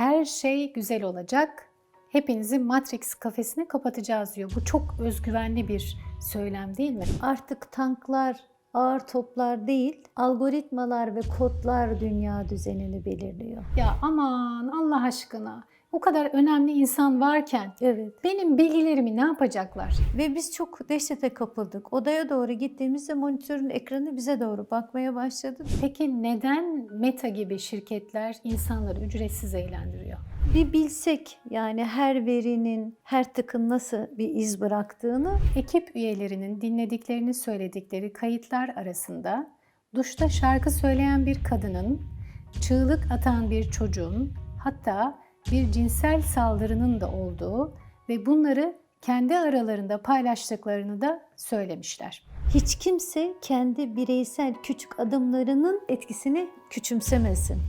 Her şey güzel olacak. Hepinizi Matrix kafesine kapatacağız diyor. Bu çok özgüvenli bir söylem değil mi? Artık tanklar, ağır toplar değil, algoritmalar ve kodlar dünya düzenini belirliyor. Ya aman Allah aşkına. Bu kadar önemli insan varken Evet. benim bilgilerimi ne yapacaklar? Ve biz çok dehşete kapıldık. Odaya doğru gittiğimizde monitörün ekranı bize doğru bakmaya başladı. Peki neden Meta gibi şirketler insanları ücretsiz eğlendiriyor? Bir bilsek yani her verinin, her tıkın nasıl bir iz bıraktığını Ekip üyelerinin dinlediklerini söyledikleri kayıtlar arasında duşta şarkı söyleyen bir kadının, çığlık atan bir çocuğun, hatta bir cinsel saldırının da olduğu ve bunları kendi aralarında paylaştıklarını da söylemişler. hiç kimse kendi bireysel küçük adımlarının etkisini küçümsemesin.